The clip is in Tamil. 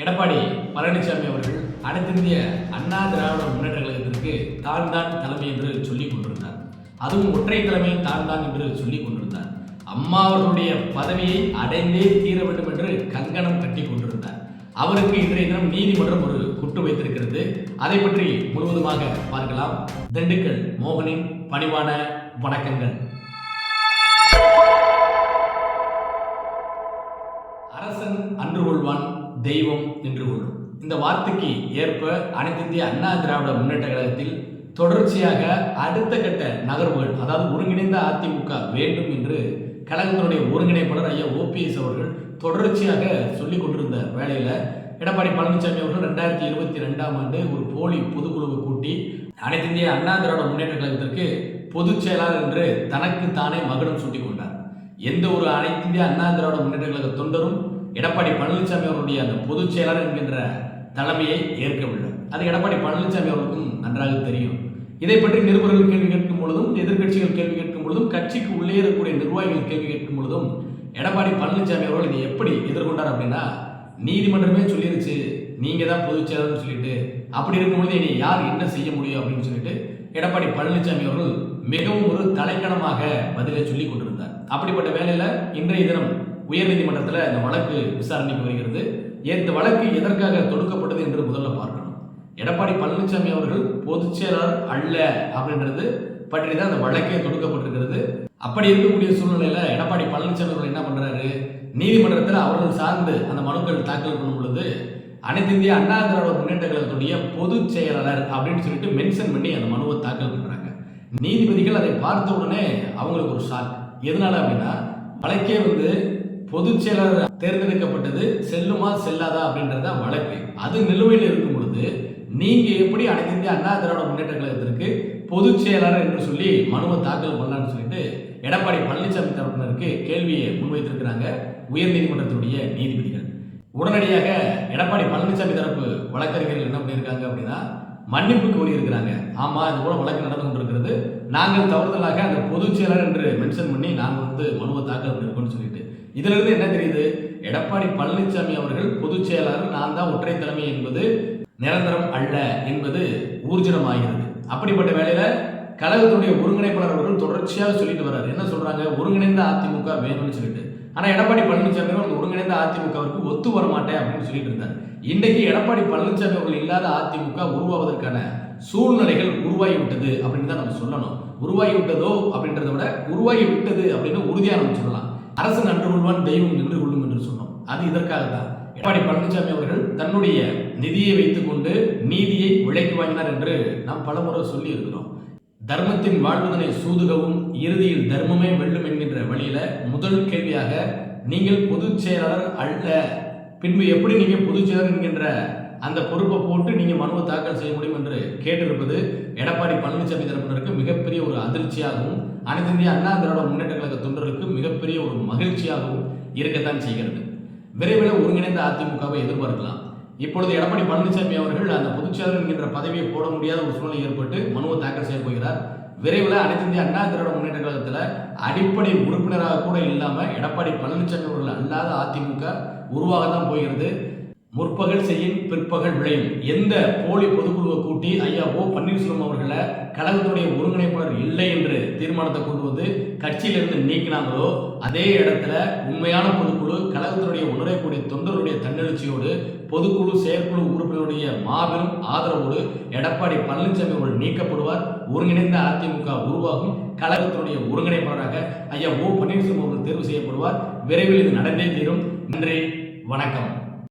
எடப்பாடி பழனிசாமி அவர்கள் அனைத்திந்திய அண்ணா திராவிட முன்னேற்ற கழகத்திற்கு தான் தான் தலைமை என்று சொல்லிக் கொண்டிருந்தார். அதுவும் ஒற்றை தலைமை தான் தான் என்று சொல்லிக் கொண்டிருந்தார். அம்மா அவர்களுடைய பதவியை அடைந்தே தீர வேண்டும் என்று கங்கணம் கட்டி கொண்டிருந்தார். அவருக்கு இன்றைய தினம் நீதிமன்றம் ஒரு குட்டு வைத்திருக்கிறது. அதை பற்றி முழுவதுமாக பார்க்கலாம். திண்டுக்கல் மோகனின் பணிவான வணக்கங்கள். தெய்வம் என்று கொள்ளும். இந்த வார்த்தைக்கு ஏற்ப அனைத்திந்திய அண்ணா திராவிட முன்னேற்ற கழகத்தில் தொடர்ச்சியாக அடுத்த கட்ட நகர்வுகள் அதாவது ஒருங்கிணைந்த அதிமுக வேண்டும் என்று கழகத்தினுடைய ஒருங்கிணைப்பாளர் ஐயா ஓபிஎஸ் அவர்கள் தொடர்ச்சியாக சொல்லிக் கொண்டிருந்த வேளையில் எடப்பாடி பழனிசாமி அவர்கள் ரெண்டாயிரத்தி இருபத்தி ரெண்டாம் ஆண்டு ஒரு போலி பொதுக்குழுவை கூட்டி அனைத்து இந்திய அண்ணா திராவிட முன்னேற்ற கழகத்திற்கு பொதுச் செயலாளர் என்று தனக்கு தானே மகுடம் சூட்டிக் கொண்டார். எந்த ஒரு அனைத்து இந்திய அண்ணா திராவிட முன்னேற்ற கழக தொண்டரும் எடப்பாடி பழனிசாமி அவருடைய அந்த பொதுச் செயலாளர் என்கின்ற தலைமையை ஏற்கவில்லை அது எடப்பாடி பழனிசாமி அவருக்கும் நன்றாக தெரியும். இதை பற்றி நிருபர்கள் கேள்வி கேட்கும் பொழுதும் எதிர்க்கட்சிகள் கேள்வி கேட்கும் பொழுதும் கட்சிக்கு உள்ளே இருக்கக்கூடிய நிர்வாகிகள் கேள்வி கேட்கும் பொழுதும் எடப்பாடி பழனிசாமி அவர்கள் இதை எப்படி எதிர்கொண்டார் அப்படின்னா நீதிமன்றமே சொல்லிருச்சு நீங்க தான் பொதுச் செயலர்னு சொல்லிட்டு அப்படி இருக்கும்பொழுது இனி யார் என்ன செய்ய முடியும் அப்படின்னு சொல்லிட்டு எடப்பாடி பழனிசாமி அவர்கள் மிகவும் ஒரு தலைக்கணமாக பதிலை சொல்லி கொண்டிருந்தார். அப்படிப்பட்ட வேலையில இன்றைய தினம் உயர்நீதிமன்றத்தில் இந்த வழக்கு விசாரணைக்கு வருகிறது இந்த வழக்கு எதற்காக தொடுக்கப்பட்டது என்று முதல்ல பார்க்கணும். எடப்பாடி பழனிசாமி அவர்கள் பொதுச்செயலாளர் அல்ல அப்படின்றது பற்றி தான் அந்த வழக்கே தொடுக்கப்பட்டிருக்கிறது. அப்படி இருக்கக்கூடிய சூழ்நிலையில எடப்பாடி பழனிசாமி அவர்கள் என்ன பண்றாரு? நீதிமன்றத்தில் அவர்கள் சார்ந்து அந்த மனுக்கள் தாக்கல் பண்ணும் பொழுது அனைத்து இந்திய அண்ணா திராவிட முன்னேற்ற கழகத்துடைய பொதுச் செயலாளர் அப்படின்னு சொல்லிட்டு மென்ஷன் பண்ணி அந்த மனுவை தாக்கல் பண்றாங்க. நீதிபதிகள் அதை பார்த்த உடனே அவங்களுக்கு ஒரு ஷாக் எதனால அப்படின்னா வழக்கே வந்து பொதுச் செயலாளர் தேர்ந்தெடுக்கப்பட்டது செல்லுமா செல்லாதா அப்படின்றத வழக்கு. அது நிலுவையில் இருக்கும் பொழுது நீங்க எப்படி அனைத்து இந்திய அண்ணா திராவிட முன்னேற்ற கழகத்திற்கு பொதுச் செயலாளர் என்று சொல்லி மனுவை தாக்கல் பண்ணலாம்னு சொல்லிட்டு எடப்பாடி பழனிசாமி தரப்பினருக்கு கேள்வியை முன்வைத்திருக்கிறாங்க உயர்நீதிமன்றத்தினுடைய நீதிபதிகள். உடனடியாக எடப்பாடி பழனிசாமி தரப்பு வழக்கறிஞர்கள் என்ன பண்ணியிருக்காங்க அப்படின்னா மன்னிப்பு கோரியிருக்கிறாங்க ஆமா இது போல வழக்கு நடந்து கொண்டிருக்கிறது. நாங்கள் தவறுதலாக அந்த பொதுச் செயலாளர் என்று மென்ஷன் பண்ணி நாங்கள் வந்து மனுவை தாக்கல் பண்ணியிருக்கோம்னு சொல்லிட்டு. இதுல இருந்து என்ன தெரியுது? எடப்பாடி பழனிசாமி அவர்கள் பொதுச் செயலாளர் நான் தான் ஒற்றை தலைமை என்பது நிரந்தரம் அல்ல என்பது ஊர்ஜிதமாகிறது. அப்படிப்பட்ட வேலையில கழகத்துடைய ஒருங்கிணைப்பாளர் அவர்கள் தொடர்ச்சியாக சொல்லிட்டு வர்றாரு. என்ன சொல்றாங்க? ஒருங்கிணைந்த அதிமுக வேணும்னு சொல்லிட்டு. ஆனா எடப்பாடி பழனிசாமி அவர்கள் அந்த ஒருங்கிணைந்த அதிமுகவிற்கு ஒத்து வர மாட்டேன் அப்படின்னு சொல்லிட்டு இருந்தார். இன்றைக்கு எடப்பாடி பழனிசாமி அவர்கள் இல்லாத அதிமுக உருவாவதற்கான சூழ்நிலைகள் உருவாகி விட்டது அப்படின்னு தான் நம்ம சொல்லணும். உருவாகி விட்டதோ அப்படின்றத விட உருவாகி விட்டது அப்படின்னு உறுதியாக நம்ம சொல்லலாம். அரசு நன்று கொள்வான் தெய்வம் நின்று கொள்ளும் என்று சொன்னோம். அது இதற்காக தான் எடப்பாடி பழனிசாமி அவர்கள் தன்னுடைய நிதியை வைத்துக்கொண்டு நீதியை விலைக்கு வாங்கினார் என்று நாம் பலமுறை சொல்லி இருக்கிறோம் தர்மத்தின் வாழ்வதனை சூதுகவும் இறுதியில் தர்மமே வெல்லும் என்கின்ற வழியில முதல் கேள்வியாக நீங்கள் பொதுச் செயலாளர் அல்ல. பின்பு எப்படி நீங்கள் பொதுச் செயலாளர் என்கின்ற அந்த பொறுப்பை போட்டு நீங்கள் மனுவை தாக்கல் செய்ய முடியும் என்று கேட்டிருப்பது எடப்பாடி பழனிசாமி தரப்பினருக்கு மிகப்பெரிய ஒரு அதிர்ச்சியாகவும் அனைத்து இந்திய அண்ணா திராவிட முன்னேற்ற கழக தொண்டர்களுக்கு மிகப்பெரிய ஒரு மகிழ்ச்சியாகவும் இருக்கத்தான் செய்கிறது. விரைவில் ஒருங்கிணைந்த அதிமுகவை எதிர்பார்க்கலாம். இப்பொழுது எடப்பாடி பழனிசாமி அவர்கள் அந்த பொதுச்செயலர் என்கின்ற பதவியை போட முடியாத ஒரு சூழ்நிலை ஏற்பட்டு மனுவை தாக்கல் செய்ய போகிறார். விரைவில் அனைத்து இந்திய அண்ணா திராவிட முன்னேற்ற கழகத்தில் அடிப்படை உறுப்பினராக கூட இல்லாமல் எடப்பாடி பழனிசாமி அவர்கள் அல்லாத அதிமுக உருவாக தான் போகிறது. முற்பகல் செய்யும் பிற்பகல் விளையும். எந்த போலி பொதுக்குழுவை கூட்டி ஐயா ஓ பன்னீர்செல்வம் அவர்களை கழகத்துடைய ஒருங்கிணைப்பாளர் இல்லை என்று தீர்மானத்தை கொண்டு வந்து கட்சியிலிருந்து நீக்கினாங்களோ அதே இடத்துல உண்மையான பொதுக்குழு கழகத்தினுடைய உணரக்கூடிய தொண்டருடைய தன்னெழுச்சியோடு பொதுக்குழு செயற்குழு உறுப்பினருடைய மாபெரும் ஆதரவோடு எடப்பாடி பழனிசாமி அவர்கள் நீக்கப்படுவார். ஒருங்கிணைந்த அதிமுக உருவாகும். கழகத்தினுடைய ஒருங்கிணைப்பாளராக ஐயா ஓ பன்னீர்செல்வம் அவர்கள் தேர்வு செய்யப்படுவார். விரைவில் இது நடந்தே தீரும். நன்றி வணக்கம்.